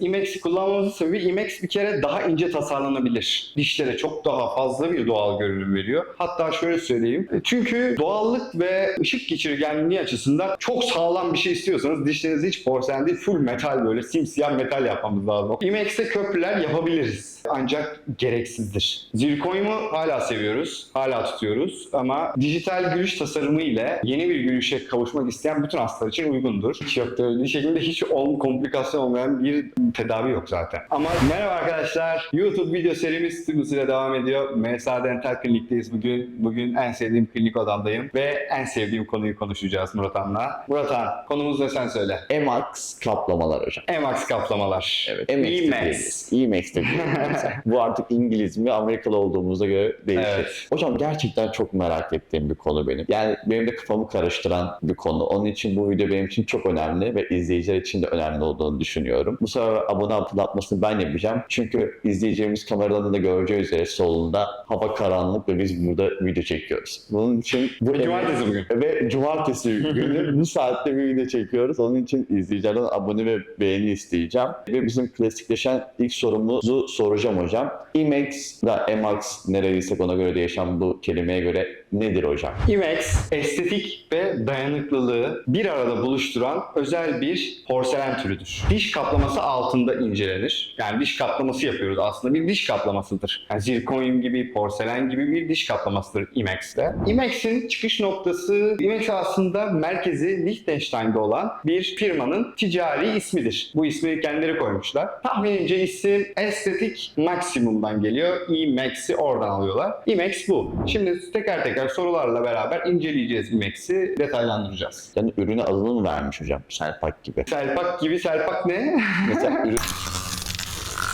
IMAX'i kullanmamızın sebebi IMAX bir kere daha ince tasarlanabilir. Dişlere çok daha fazla bir doğal görünüm veriyor. Hatta şöyle söyleyeyim. Çünkü doğallık ve ışık geçirgenliği açısından çok sağlam bir şey istiyorsanız dişleriniz hiç porselen değil full metal böyle simsiyah metal yapmamız lazım. IMAX'te köprüler yapabiliriz. Ancak gereksizdir. Zirkonyumu hala seviyoruz. Hala tutuyoruz. Ama dijital gülüş tasarımı ile yeni bir gülüşe kavuşmak isteyen bütün hastalar için uygundur. Hiç yok şekilde hiç ol, komplikasyon olmayan bir tedavi yok zaten. Ama merhaba arkadaşlar. YouTube video serimiz hızıyla devam ediyor. MSA Dental Klinik'teyiz bugün. Bugün en sevdiğim klinik odamdayım. Ve en sevdiğim konuyu konuşacağız Murathan'la. Murathan konumuz ne sen söyle. Emax kaplamalar hocam. Emax kaplamalar. Evet. Emax Emax. de. Bu artık İngiliz mi Amerikalı olduğumuza göre değişir. Evet. Hocam gerçekten çok merak ettiğim bir konu benim. Yani benim de kafamı karıştıran bir konu. Onun için bu video benim için çok önemli ve izleyiciler için de önemli olduğunu düşünüyorum. Bu sefer abone hatırlatmasını ben yapacağım. Çünkü izleyeceğimiz kameradan da göreceği üzere solunda hava karanlık ve biz burada video çekiyoruz. Bunun için bu Ve cumartesi bugün. ve cumartesi günü bu saatte bir video çekiyoruz. Onun için izleyicilerden abone ve beğeni isteyeceğim. Ve bizim klasikleşen ilk sorumuzu soracağım hocam. IMAX ve EMAX neredeysek ona göre değişen bu kelimeye göre nedir hocam? IMAX estetik ve dayanıklılığı bir arada buluşturan özel bir porselen türüdür. Diş kaplaması altında incelenir. Yani diş kaplaması yapıyoruz aslında bir diş kaplamasıdır. Yani zirkonyum gibi, porselen gibi bir diş kaplamasıdır IMAX'te. IMAX'in çıkış noktası, IMAX aslında merkezi Liechtenstein'de olan bir firmanın ticari ismidir. Bu ismi kendileri koymuşlar. Tahminimce isim estetik maksimumdan geliyor. IMAX'i oradan alıyorlar. IMAX bu. Şimdi teker teker sorularla beraber inceleyeceğiz IMAX'i, detaylandıracağız. Yani ürüne adını mı vermiş hocam? Selpak gibi. Selpak gibi Selpak ne? Mesela ürün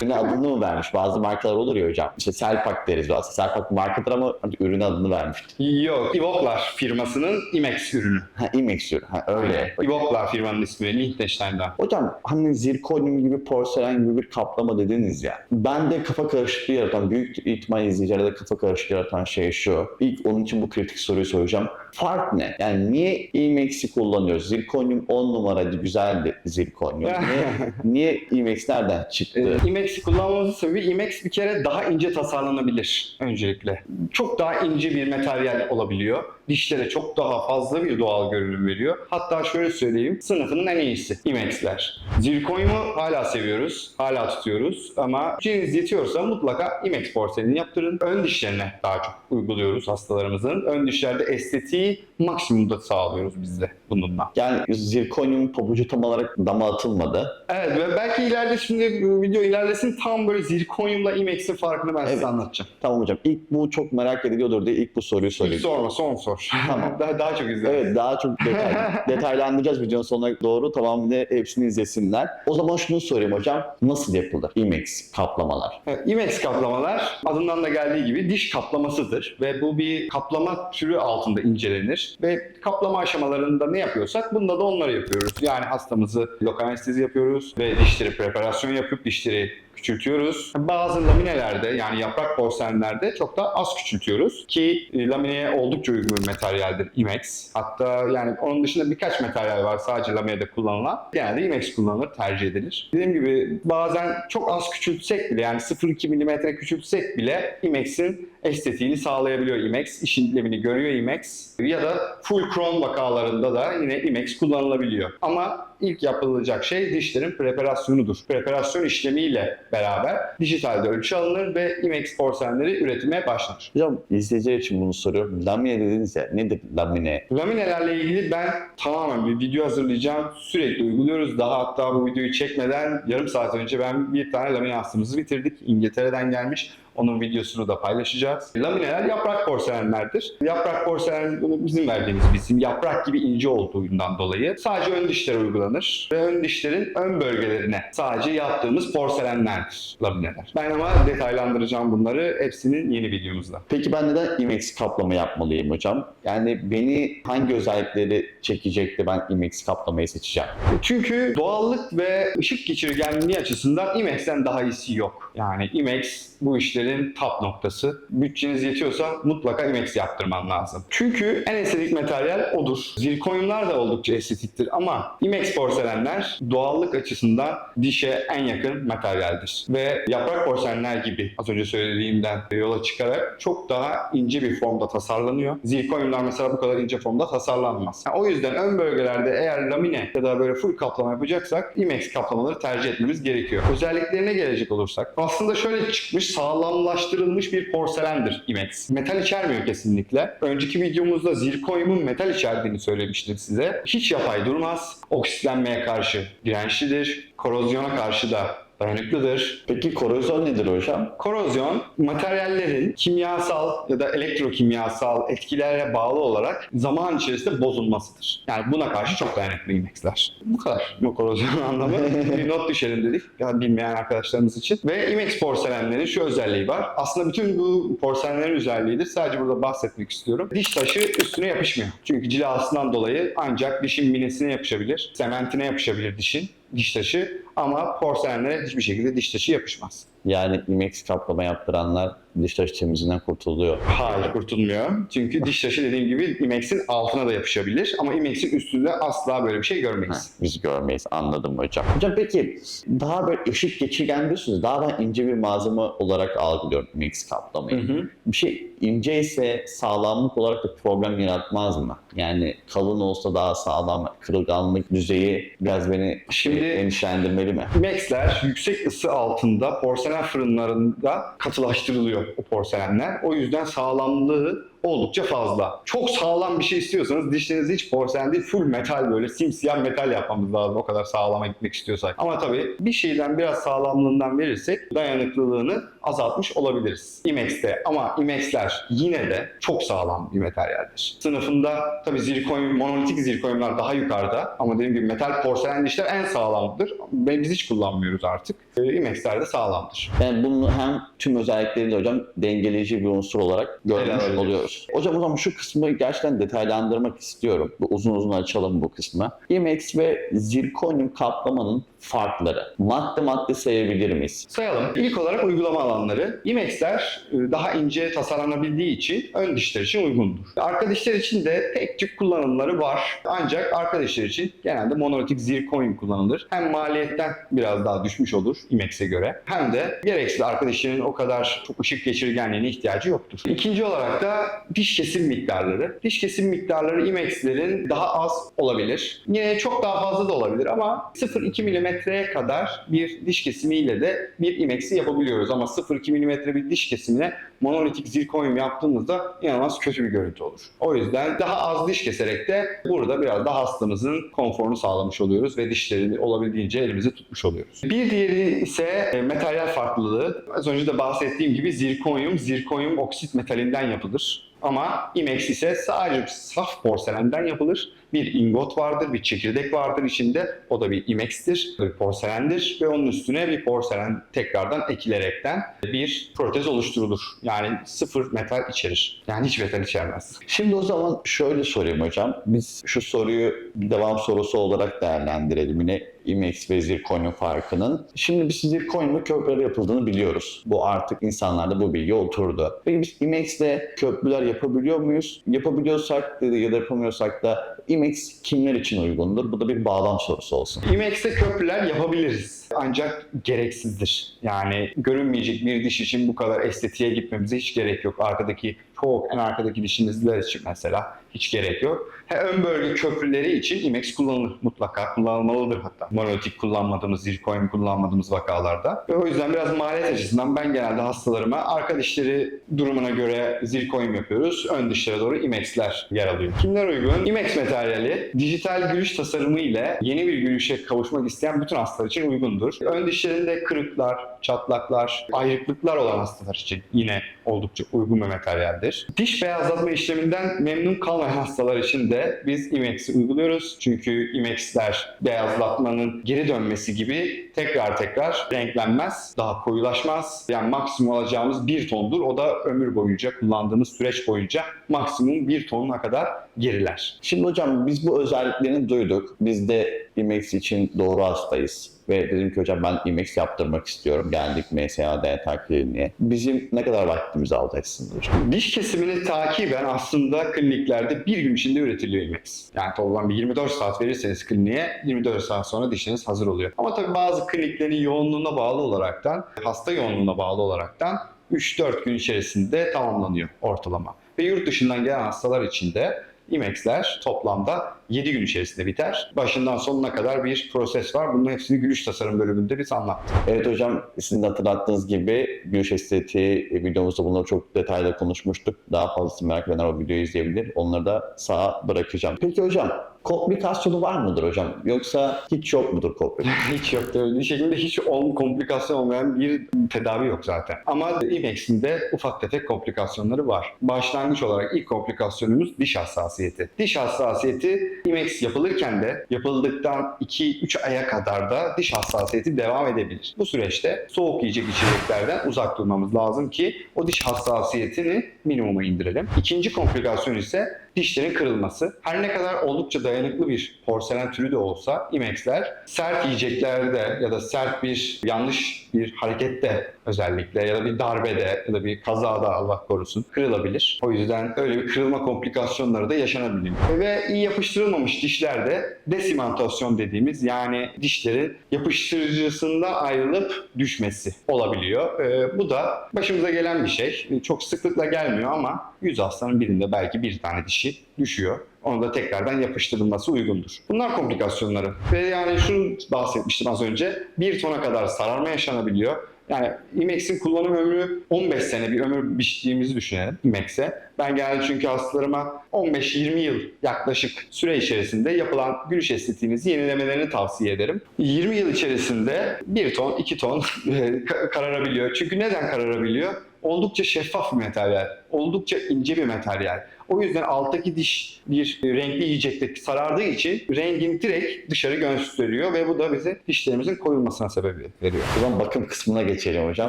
Ürüne adını mı vermiş? Bazı markalar olur ya hocam. İşte Selpak deriz aslında. Selpak markadır ama hani ürüne adını vermiş. Yok, Ivoklar firmasının IMAX ürünü. Ha IMAX ürün. Ha öyle. Ivoklar firmanın ismi Liechtenstein'dan. Hocam hani zirkonyum gibi porselen gibi bir kaplama dediniz ya. Ben de kafa karışıklığı yaratan, büyük ihtimal izleyicilerde kafa karışıklığı yaratan şey şu. İlk onun için bu kritik soruyu soracağım. Fark ne? Yani niye IMAX'i kullanıyoruz? Zirkonyum 10 numaraydı, güzeldi zirkonyum. Niye, niye IMAX nereden çıktı? Ee, IMAX'i kullanmamızın sebebi IMAX bir kere daha ince tasarlanabilir öncelikle. Çok daha ince bir materyal olabiliyor. Dişlere çok daha fazla bir doğal görünüm veriyor. Hatta şöyle söyleyeyim, sınıfının en iyisi IMAX'ler. Zirkonyumu hala seviyoruz, hala tutuyoruz ama gücünüz yetiyorsa mutlaka IMAX porselenini yaptırın. Ön dişlerine daha çok uyguluyoruz hastalarımızın. Ön dişlerde estetiği maksimumda sağlıyoruz biz de bununla. Yani zirkonyum pabucu tam olarak dama atılmadı. Evet ve belki ileride şimdi video ilerlesin tam böyle zirkonyumla IMAX'in farkını ben size Evet. anlatacağım. Tamam hocam. İlk bu çok merak ediliyordur diye ilk bu soruyu sorayım. sorma son sor. Tamam. daha, daha çok izle. Evet daha çok detay, detaylandıracağız videonun sonuna doğru. Tamamıyla hepsini izlesinler. O zaman şunu sorayım hocam. Nasıl yapılır IMAX kaplamalar? Evet, IMAX kaplamalar adından da geldiği gibi diş kaplamasıdır ve bu bir kaplama türü altında incelenir ve kaplama aşamalarında ne yapıyorsak bunda da onları yapıyoruz. Yani hastamızı lokal anestezi yapıyoruz ve dişleri preparasyon yapıp dişleri küçültüyoruz. Bazı laminelerde yani yaprak porselenlerde çok da az küçültüyoruz ki e, lamineye oldukça uygun bir materyaldir IMAX. Hatta yani onun dışında birkaç materyal var sadece laminede kullanılan. Genelde IMAX kullanılır, tercih edilir. Dediğim gibi bazen çok az küçültsek bile yani 0.2 mm küçültsek bile IMAX'in estetiğini sağlayabiliyor IMAX. İşlemini görüyor IMAX. Ya da full crown vakalarında da yine IMAX kullanılabiliyor. Ama ilk yapılacak şey dişlerin preparasyonudur. Preparasyon işlemiyle beraber dijitalde ölçü alınır ve IMAX porselenleri üretime başlanır. Hocam izleyiciler için bunu soruyorum. Lamine dediniz ya. Nedir lamine? Laminelerle ilgili ben tamamen bir video hazırlayacağım. Sürekli uyguluyoruz. Daha hatta bu videoyu çekmeden yarım saat önce ben bir tane lamine hastamızı bitirdik. İngiltere'den gelmiş. Onun videosunu da paylaşacağız. Lamineler yaprak porselenlerdir. Yaprak porselen bunu bizim verdiğimiz bir isim. Yaprak gibi ince olduğundan dolayı sadece ön dişlere uygulanır. Ve ön dişlerin ön bölgelerine sadece yaptığımız porselenlerdir lamineler. Ben ama detaylandıracağım bunları hepsinin yeni videomuzda. Peki ben neden IMAX kaplama yapmalıyım hocam? Yani beni hangi özellikleri çekecek de ben IMAX kaplamayı seçeceğim? Çünkü doğallık ve ışık geçirgenliği açısından IMAX'ten daha iyisi yok. Yani IMAX bu işleri bütçelerin top noktası. Bütçeniz yetiyorsa mutlaka IMEX yaptırman lazım. Çünkü en estetik materyal odur. Zirkonyumlar da oldukça estetiktir ama IMEX porselenler doğallık açısından dişe en yakın materyaldir. Ve yaprak porselenler gibi az önce söylediğimden yola çıkarak çok daha ince bir formda tasarlanıyor. Zirkonyumlar mesela bu kadar ince formda tasarlanmaz. Yani o yüzden ön bölgelerde eğer lamine ya da böyle full kaplama yapacaksak IMEX kaplamaları tercih etmemiz gerekiyor. Özelliklerine gelecek olursak aslında şöyle çıkmış sağlamlaştırılmış bir porselendir IMEX. Metal içermiyor kesinlikle. Önceki videomuzda zirkonyumun metal içerdiğini söylemiştim size. Hiç yapay durmaz. Oksitlenmeye karşı dirençlidir. Korozyona karşı da dayanıklıdır. Peki korozyon nedir hocam? Korozyon, materyallerin kimyasal ya da elektrokimyasal etkilere bağlı olarak zaman içerisinde bozulmasıdır. Yani buna karşı çok dayanıklı IMEX'ler. Bu kadar bu korozyon anlamı. bir not düşelim dedik ya bilmeyen arkadaşlarımız için. Ve IMEX porselenlerin şu özelliği var. Aslında bütün bu porselenlerin özelliğidir. Sadece burada bahsetmek istiyorum. Diş taşı üstüne yapışmıyor. Çünkü cilasından dolayı ancak dişin minesine yapışabilir, sementine yapışabilir dişin diş taşı ama porselenlere hiçbir şekilde diş taşı yapışmaz. Yani IMEX kaplama yaptıranlar diş taşı temizliğinden kurtuluyor. Hayır kurtulmuyor. Çünkü diş taşı dediğim gibi IMEX'in altına da yapışabilir ama IMEX'in üstünde asla böyle bir şey Heh, görmeyiz. biz görmeyiz anladım hocam. Hocam peki daha böyle ışık geçirgen diyorsunuz. Daha ben ince bir malzeme olarak algılıyorum IMEX kaplamayı. Hı hı. Bir şey ince ise sağlamlık olarak da problem yaratmaz mı? Yani kalın olsa daha sağlam, kırılganlık düzeyi biraz beni Şimdi- endişelendirmeli mi? IMEX'ler yüksek ısı altında porselen fırınlarında katılaştırılıyor o porselenler. O yüzden sağlamlığı oldukça fazla. Çok sağlam bir şey istiyorsanız dişlerinizi hiç porselen değil full metal böyle simsiyah metal yapmamız lazım o kadar sağlama gitmek istiyorsak. Ama tabii bir şeyden biraz sağlamlığından verirsek dayanıklılığını azaltmış olabiliriz. IMEX'te ama IMEX'ler yine de çok sağlam bir materyaldir. Sınıfında tabii zirkonyum, monolitik zirkonyumlar daha yukarıda ama dediğim gibi metal porselen dişler en sağlamdır. Biz hiç kullanmıyoruz artık. Ee, IMEX'ler de sağlamdır. Yani bunu hem tüm özellikleriyle hocam dengeleyici bir unsur olarak görmüş Helal oluyoruz. Hocam o zaman şu kısmı gerçekten detaylandırmak istiyorum. Uzun uzun açalım bu kısmı. IMEX ve zirkonyum kaplamanın farkları. Madde madde sayabilir miyiz? Sayalım. İlk olarak uygulama alanları. IMEX'ler e, daha ince tasarlanabildiği için ön dişler için uygundur. Arka dişler için de tek tük kullanımları var. Ancak arka dişler için genelde monolitik zirkonyum kullanılır. Hem maliyetten biraz daha düşmüş olur IMEX'e göre. Hem de gereksiz arka dişlerin o kadar çok ışık geçirgenliğine ihtiyacı yoktur. İkinci olarak da diş kesim miktarları. Diş kesim miktarları IMEX'lerin daha az olabilir. Yine çok daha fazla da olabilir ama 0-2 milimetreye kadar bir diş kesimiyle de bir IMEX'i yapabiliyoruz. Ama 0-2 milimetre bir diş kesimine monolitik zirkonyum yaptığımızda inanılmaz kötü bir görüntü olur. O yüzden daha az diş keserek de burada biraz da hastamızın konforunu sağlamış oluyoruz ve dişlerini olabildiğince elimizi tutmuş oluyoruz. Bir diğeri ise e, materyal farklılığı. Az önce de bahsettiğim gibi zirkonyum, zirkonyum oksit metalinden yapılır. Ama IMEX ise sadece saf porselenden yapılır. Bir ingot vardır, bir çekirdek vardır içinde. O da bir IMEX'tir, bir porselendir ve onun üstüne bir porselen tekrardan ekilerekten bir protez oluşturulur. Yani sıfır metal içerir. Yani hiç metal içermez. Şimdi o zaman şöyle sorayım hocam. Biz şu soruyu devam sorusu olarak değerlendirelim yine IMEX ve zirkonyum farkının. Şimdi biz zirkonyumla köprüler yapıldığını biliyoruz. Bu artık insanlarda bu bilgi oturdu. Peki biz IMEX'le köprüler yapabiliyor muyuz? Yapabiliyorsak ya da yapamıyorsak da IMEX kimler için uygundur? Bu da bir bağlam sorusu olsun. IMEX'te köprüler yapabiliriz. Ancak gereksizdir. Yani görünmeyecek bir diş için bu kadar estetiğe gitmemize hiç gerek yok. Arkadaki çok en arkadaki dişinizler için mesela hiç gerek yok. He, ön bölge köprüleri için IMEX kullanılır. Mutlaka kullanılmalıdır hatta. Monolitik kullanmadığımız, zirkonyum kullanmadığımız vakalarda. Ve o yüzden biraz maliyet açısından ben genelde hastalarıma arka dişleri durumuna göre zirkonyum yapıyoruz. Ön dişlere doğru IMEX'ler yer alıyor. Kimler uygun? IMEX materyali dijital gülüş tasarımı ile yeni bir gülüşe kavuşmak isteyen bütün hastalar için uygundur. Ön dişlerinde kırıklar, çatlaklar, ayrıklıklar olan hastalar için yine oldukça uygun bir materyaldir. Diş beyazlatma işleminden memnun kalmayan hastalar için de biz IMEX'i uyguluyoruz. Çünkü IMEX'ler beyazlatmanın geri dönmesi gibi tekrar tekrar renklenmez, daha koyulaşmaz. Yani maksimum alacağımız bir tondur. O da ömür boyunca kullandığımız süreç boyunca maksimum bir tonuna kadar geriler. Şimdi hocam biz bu özelliklerini duyduk. Biz de IMEX için doğru hastayız. Ve dedim ki hocam ben IMEX yaptırmak istiyorum. Geldik MSA dental kliniğe. Bizim ne kadar vaktimiz aldı aslında hocam? Diş kesimini takiben aslında kliniklerde bir gün içinde üretiliyor IMEX. Yani toplam bir 24 saat verirseniz kliniğe 24 saat sonra dişiniz hazır oluyor. Ama tabii bazı kliniklerin yoğunluğuna bağlı olaraktan, hasta yoğunluğuna bağlı olaraktan 3-4 gün içerisinde tamamlanıyor ortalama. Ve yurt dışından gelen hastalar için de IMEX'ler toplamda 7 gün içerisinde biter. Başından sonuna kadar bir proses var. Bunun hepsini gülüş tasarım bölümünde biz anlattık. Evet hocam sizin de hatırlattığınız gibi gülüş estetiği videomuzda bunları çok detaylı konuşmuştuk. Daha fazlası merak edenler o videoyu izleyebilir. Onları da sağa bırakacağım. Peki hocam komplikasyonu var mıdır hocam? Yoksa hiç yok mudur komplikasyon? Hiç yok. Bir şekilde hiç ol, komplikasyon olmayan bir tedavi yok zaten. Ama IMEX'in de ufak tefek komplikasyonları var. Başlangıç olarak ilk komplikasyonumuz diş hassasiyeti. Diş hassasiyeti IMEX yapılırken de yapıldıktan 2-3 aya kadar da diş hassasiyeti devam edebilir. Bu süreçte soğuk yiyecek içeceklerden uzak durmamız lazım ki o diş hassasiyetini minimuma indirelim. İkinci komplikasyon ise dişlerin kırılması. Her ne kadar oldukça dayanıklı bir porselen türü de olsa IMEX'ler sert yiyeceklerde ya da sert bir yanlış bir harekette özellikle ya da bir darbede ya da bir kazada Allah korusun kırılabilir. O yüzden öyle bir kırılma komplikasyonları da yaşanabiliyor. Ve iyi yapıştırılmamış dişlerde desimentasyon dediğimiz yani dişlerin yapıştırıcısında ayrılıp düşmesi olabiliyor. Ee, bu da başımıza gelen bir şey. Çok sıklıkla gelmiyor ama 100 hastanın birinde belki bir tane dişi düşüyor. Onu da tekrardan yapıştırılması uygundur. Bunlar komplikasyonları. Ve yani şunu bahsetmiştim az önce. Bir tona kadar sararma yaşanabiliyor. Yani IMEX'in kullanım ömrü 15 sene bir ömür biçtiğimizi düşünelim IMEX'e. Ben genelde çünkü hastalarıma 15-20 yıl yaklaşık süre içerisinde yapılan gülüş estetiğinizi yenilemelerini tavsiye ederim. 20 yıl içerisinde 1 ton, 2 ton ka- kararabiliyor. Çünkü neden kararabiliyor? Oldukça şeffaf bir materyal, oldukça ince bir materyal. O yüzden alttaki diş bir renkli yiyecekte sarardığı için rengin direkt dışarı gösteriyor ve bu da bize dişlerimizin koyulmasına sebebiyet veriyor. O zaman bakım kısmına geçelim hocam.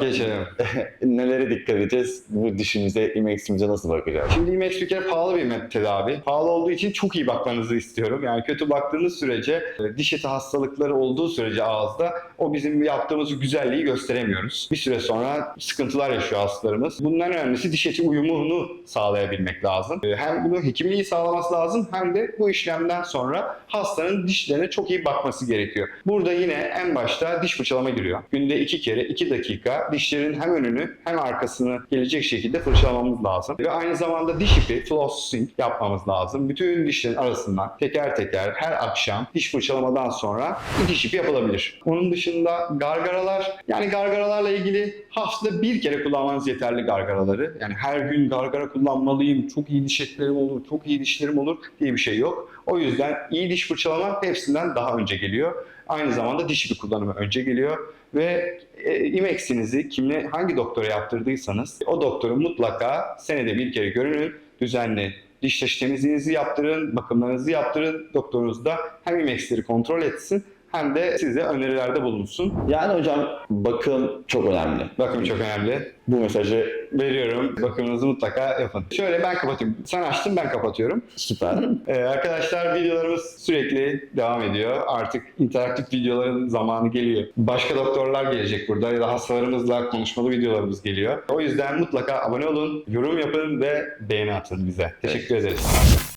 Geçelim. Nelere dikkat edeceğiz? Bu dişimize, IMEX'imize nasıl bakacağız? Şimdi IMEX bir kere pahalı bir tedavi. Pahalı olduğu için çok iyi bakmanızı istiyorum. Yani kötü baktığınız sürece, e, diş eti hastalıkları olduğu sürece ağızda o bizim yaptığımız güzelliği gösteremiyoruz. Bir süre sonra sıkıntılar yaşıyor hastalarımız. Bundan önemlisi diş eti uyumunu sağlayabilmek lazım. E, Hem bunu hekimliği sağlaması lazım hem de bu işlemden sonra hastanın dişlerine çok iyi bakması gerekiyor. Burada yine en başta diş fırçalama giriyor. Günde iki kere iki dakika dişlerin hem önünü hem arkasını gelecek şekilde fırçalamamız lazım. Ve aynı zamanda diş ipi flossing yapmamız lazım. Bütün dişlerin arasından teker teker her akşam diş fırçalamadan sonra diş ipi yapılabilir. Onun dışında gargaralar yani gargaralarla ilgili haftada bir kere kullanmanız yeterli gargaraları. Yani her gün gargara kullanmalıyım, çok iyi diş etlerim olur, çok iyi dişlerim olur diye bir şey yok. O yüzden iyi diş fırçalama hepsinden daha önce geliyor. Aynı zamanda diş ipi kullanımı önce geliyor ve e, IMEX'inizi kimle hangi doktora yaptırdıysanız o doktoru mutlaka senede bir kere görünün, düzenli diş temizliğinizi yaptırın, bakımlarınızı yaptırın. Doktorunuz da hem IMEX'leri kontrol etsin hem de size önerilerde bulunsun. Yani hocam bakım çok önemli. Bakım çok önemli. Bu mesajı Veriyorum. Bakımınızı mutlaka yapın. Şöyle ben kapatayım. Sen açtın ben kapatıyorum. süper. Ee, arkadaşlar videolarımız sürekli devam ediyor. Artık interaktif videoların zamanı geliyor. Başka doktorlar gelecek burada ya da hastalarımızla konuşmalı videolarımız geliyor. O yüzden mutlaka abone olun, yorum yapın ve beğeni atın bize. Teşekkür ederiz.